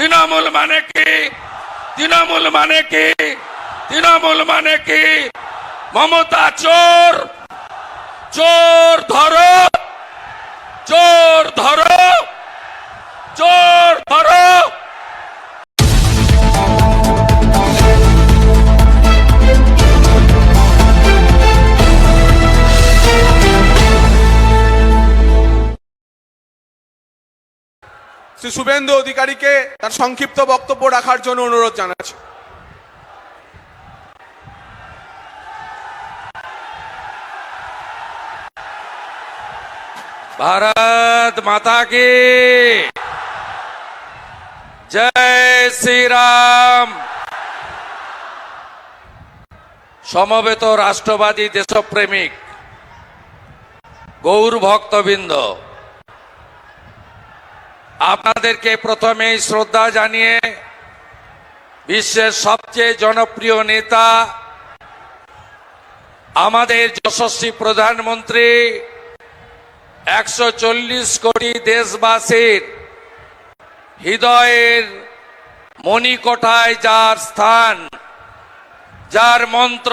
তৃণমূল মানে কি? তৃণমূল মানে কি? তৃণমূল মানে কি? মমতা, চোর! চোর ধরো! চোর ধরো! চোর শ্রী শুভেন্দু অধিকারীকে তার সংক্ষিপ্ত বক্তব্য রাখার জন্য অনুরোধ জানাচ্ছি भारत माता की জয় শ্রীরাম সমবেত রাষ্ট্রবাদী দেশপ্রেমিক গৌর ভক্তবৃন্দ আপনাদেরকে প্রথমেই শ্রদ্ধা জানিয়ে বিশ্বের সবচেয়ে জনপ্রিয় নেতা, আমাদের যশস্বী প্রধানমন্ত্রী, একশো চল্লিশ কোটি দেশবাসীর হৃদয়ের মণিকোঠায় যার স্থান, যার মন্ত্র,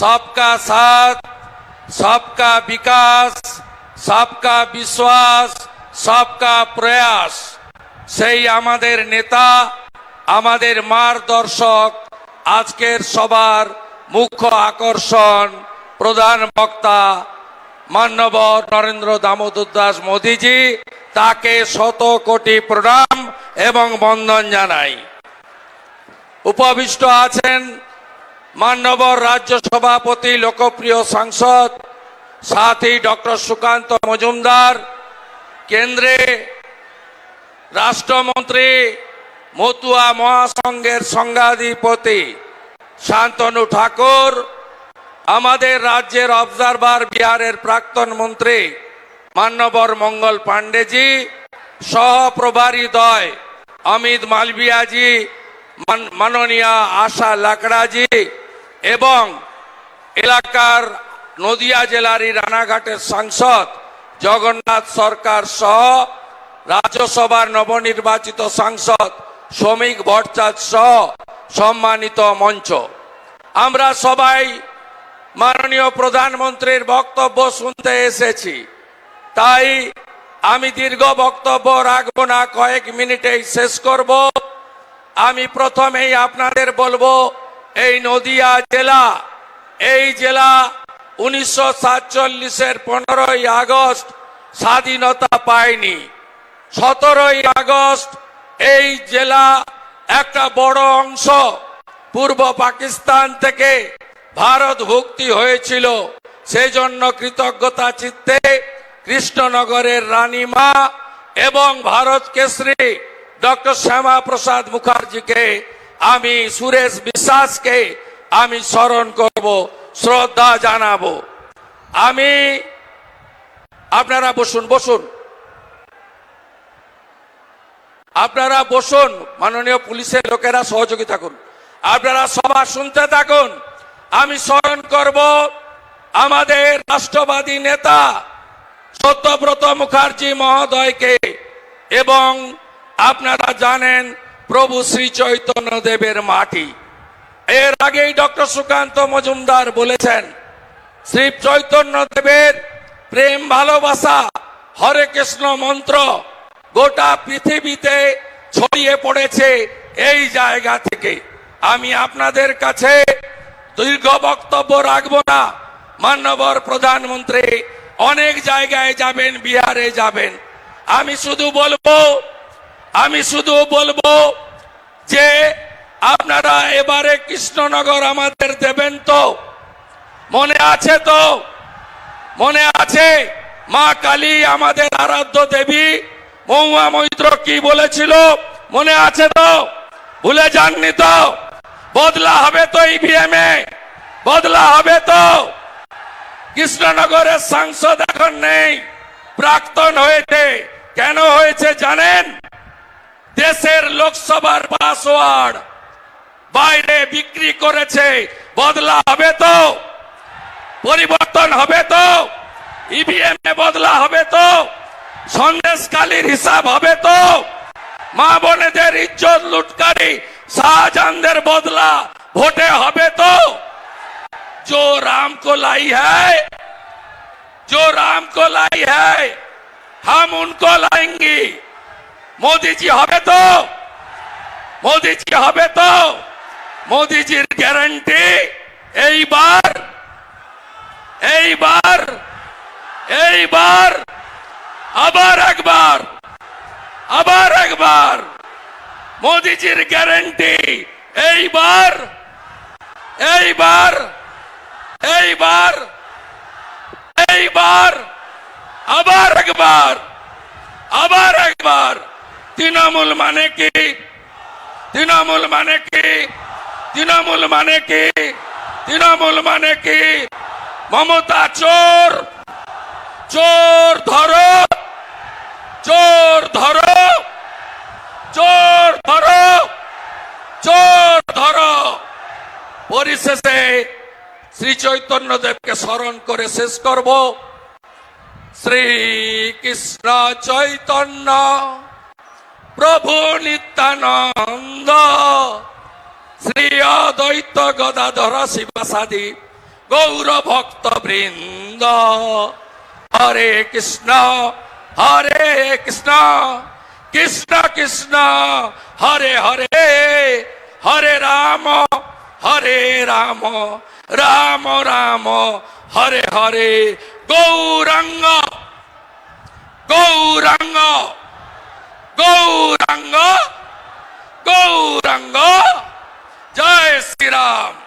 সবকা সাথ, সবকা বিকাশ, সবকা বিশ্বাস সবকা প্রয়াস। সেই আমাদের নেতা, আমাদের মার্গদর্শক আজকের সবার মুখ্য আকর্ষণ, প্রধান বক্তা মান্যবর নরেন্দ্র দামোদর দাস মোদীজি, তাকে শত কোটি প্রণাম এবং বন্দন জানাই। উপবিষ্ট আছেন মান্যবর রাজ্য সভাপতি, লোকপ্রিয় সাংসদ, সাথী ডক্টর সুকান্ত মজুমদার কেন্দ্রে রাষ্ট্রমন্ত্রী মতুয়া মহাসংঘের সংঘাধিপতি শান্তনু ঠাকুর, আমাদের রাজ্যের অবজারভার বিহারের প্রাক্তন মন্ত্রী মান্যবর মঙ্গল পাণ্ডেজি, সহপ্রভারী দয় অমিত মালবিয়াজি মান- মাননীয় আশা লাকড়াজি এবং এলাকার নদিয়া জেলারই রানাঘাটের সাংসদ জগন্নাথ সরকার সহ রাজ্যসভার নবনির্বাচিত সাংসদ শ্রমিক ভট্টাচার্য সহ সম্মানিত মঞ্চ। আমরা সবাই মাননীয় প্রধানমন্ত্রীর বক্তব্য শুনতে এসেছি। তাই আমি দীর্ঘ বক্তব্য রাখব না, কয়েক মিনিটেই শেষ করব। আমি প্রথমেই আপনাদের বলব, এই নদিয়া জেলা, এই জেলা উনিশশো সাতচল্লিশের পনেরোই আগস্ট স্বাধীনতা পায়নি। সতেরোই আগস্ট এই জেলা একটা বড় অংশ পূর্ব পাকিস্তান থেকে ভারত ভুক্তি হয়েছিল। সেই জন্য কৃতজ্ঞতা চিত্তে কৃষ্ণনগরের রানীমা এবং ভারত কেশরী ডক্টর শ্যামা প্রসাদ মুখার্জিকে আমি সুরেশ বিশ্বাসকে আমি স্মরণ করব। শ্রদ্ধা জানাব। আমি আপনারা বসুন বসুন। আপনারা বসুন, মাননীয় পুলিশের লোকেরা সহযোগিতা করুন। আপনারা সভা শুনতে থাকুন। আমি স্মরণ করব আমাদের রাষ্ট্রবাদী নেতা সত্যব্রত মুখার্জি মহোদয়কে এবং আপনারা জানেন প্রভু শ্রী চৈতন্য দেবের মাটি। এর আগেই ডক্টর সুকান্ত মজুমদার বলেছেন, শ্রী চৈতন্য দেবের প্রেম ভালোবাসা হরে কৃষ্ণ মন্ত্র গোটা পৃথিবীতে ছড়িয়ে পড়েছে এই জায়গা থেকে। আমি আপনাদের কাছে দীর্ঘ বক্তব্য রাখব না। মান্যবর প্রধানমন্ত্রী, অনেক জায়গায় যাবেন, বিহারে যাবেন। আমি শুধু বলব, আমি শুধু বলব যে আপনারা এবারে কৃষ্ণনগর আমাদের দেবেন তো? মনে আছে তো? মনে আছে? মা কালী আমাদের আরাধ্য দেবী। মহুয়া মৈত্র কি বলেছিল? মনে আছে তো? ভুলে যাননি তো? বদলা হবে তো ইভিএম এ? বদলা হবে তো? কৃষ্ণনগরের সাংসদ এখন নেই। প্রাক্তন হয়েছে। কেন হয়েছে জানেন? দেশের লোকসভার পাসওয়ার্ড। বাইরে বিক্রি করেছে বদলা হবে তো পরিবর্তন হবে তো ইভিএম এ বদলা হবে তো সন্দেশকালীর হিসাব হবে তো মা বোনেদের ইজ্জত লুটকারী শাহজাহানদের বদলা ভোটে হবে তো जो राम को लाई है जो राम को लाई है हम उनको लाएंगे मोदी जी হবে তো মোদি জি হবে তো মোদিজির গ্যারান্টি, এইবার এইবার এইবার, আবার একবার আবার একবার, মোদিজির গ্যারান্টি, এইবার এইবার এইবার এইবার, আবার একবার আবার একবার, তৃণমূল মানে কি? তৃণমূল মানে কি? তৃণমূল মানে কি? তৃণমূল মানে কি? মমতা, চোর! চোর ধরো! চোর ধরো! চোর ধরো! চোর ধরো! পরিশেষে শ্রী চৈতন্য দেবকে স্মরণ করে শেষ করব। শ্রী কৃষ্ণ চৈতন্য, প্রভু নিত্যানন্দ। শ্রী অদ্বৈত গদাধর শিবাসাদি গৌর ভক্ত বৃন্দ। হরে কৃষ্ণ হরে কৃষ্ণ কৃষ্ণ কৃষ্ণ, হরে হরে হরে রাম হরে রাম রাম রাম, হরে হরে, গৌরাঙ্গ গৌরাঙ্গ গৌরাঙ্গ গৌরাঙ্গ। செய்கிறார்